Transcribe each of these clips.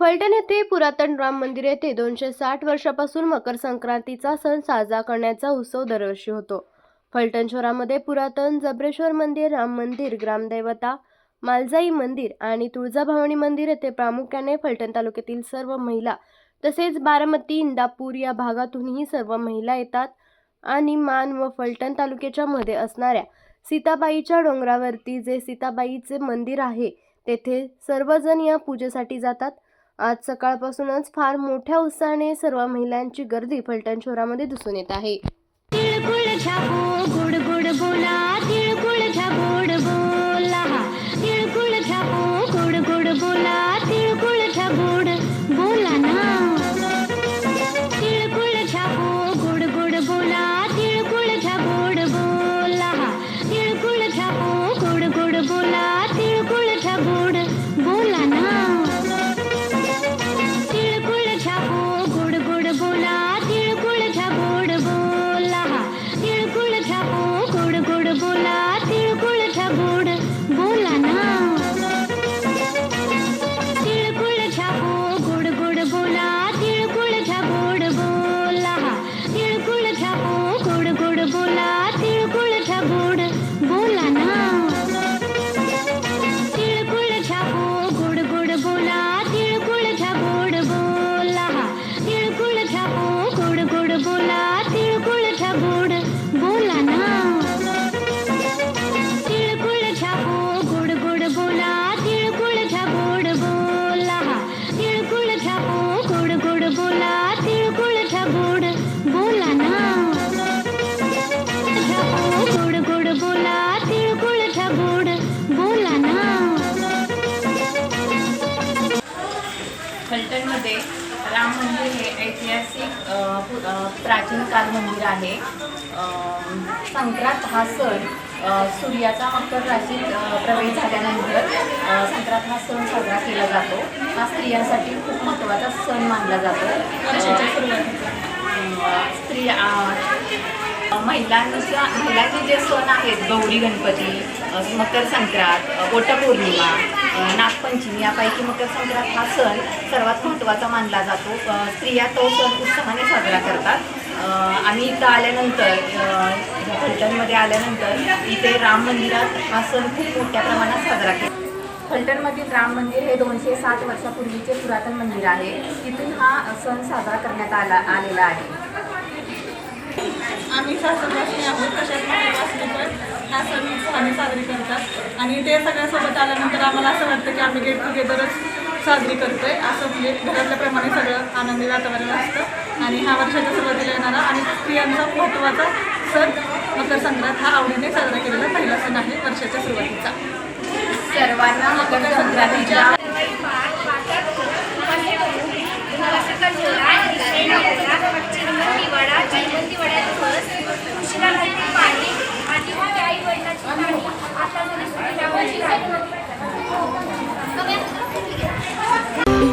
फलटण येथे पुरातन राम मंदिर येथे दोनशे साठ वर्षापासून मकर संक्रांतीचा सण साजरा करण्याचा उत्सव दरवर्षी होतो. फलटण शहरामध्ये पुरातन जबरेश्वर मंदिर राम मंदिर ग्रामदैवता मालजाई मंदिर आणि तुळजाभवानी मंदिर येथे प्रामुख्याने फलटण तालुक्यातील सर्व महिला तसेच बारामती इंदापूर या भागातूनही सर्व महिला येतात आणि मान व फलटण तालुक्याच्या मध्ये असणाऱ्या सीताबाईच्या डोंगरावरती जे सीताबाईचे मंदिर आहे तेथे सर्वजण या पूजेसाठी जातात. आज सकाळपासूनच फार मोठ्या उत्साहाने सर्व महिलांची गर्दी फलटण शहरामध्ये दिसून येत आहे. तिळगुळ बोला तिळगुळ गोड बोला. तिळगुळ बोला तिळगुळ छा गोड बोला तिळगुळ छापू गुड गुड बोला तिळगुळ छा गोड बोला ना तिळगुळ छापू गुड गुड बोला तिळगुळ छा गोड बोला तिळगुळ छापू गुड गुड बोला फलटणमध्ये राम मंदिर हे ऐतिहासिक पु- प्राचीन काल मंदिर आहे. संक्रांत हा सण सूर्याचा मकर राशीत प्रवेश झाल्यानंतर संक्रांत हा सण साजरा केला जातो. हा स्त्रियांसाठी खूप महत्त्वाचा सण मानला जातो. स्त्रिया महिलांच्या महिलांचे जे सण आहेत गौरी गणपती मकर संक्रांत वटपौर्णिमा नागपंचमी यापैकी मकर संक्रांत हा सण सर्वात महत्त्वाचा मानला जातो. स्त्रिया तो सण उत्साहाने साजरा करतात. आणि आम्ही इथं आल्यानंतर फलटणमध्ये आल्यानंतर इथे राम मंदिरात हा सण खूप मोठ्या प्रमाणात साजरा केला फलटणमधील राम मंदिर हे दोनशे साठ वर्षापूर्वीचे पुरातन मंदिर आहे. तिथून हा सण साजरा करण्यात आला आलेला आहे. आम्ही सासरवासी आहोत तशाच महाराष्ट्री पण हा सण उत्साहाने साजरी करतात. आणि ते सगळ्यासोबत आल्यानंतर आम्हाला असं वाटतं की आम्ही गेट टुगेदरच साजरी करतोय. असं म्हणजे घरातल्याप्रमाणे सगळं आनंदी वातावरण असतं. आणि हा वर्षाच्या सुरुवातीला येणारा आणि स्त्रियांचा महत्त्वाचा सण मकर संक्रांत हा आवडीने साजरा केलेला पहिला सण आहे वर्षाच्या सुरुवातीचा. सर्वांना मकर संक्रांतीच्या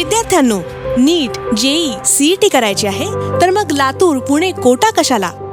विद्यार्थ्यांनो नीट जेई सीईटी करायची आहे तर मग लातूर पुणे कोटा कशाला?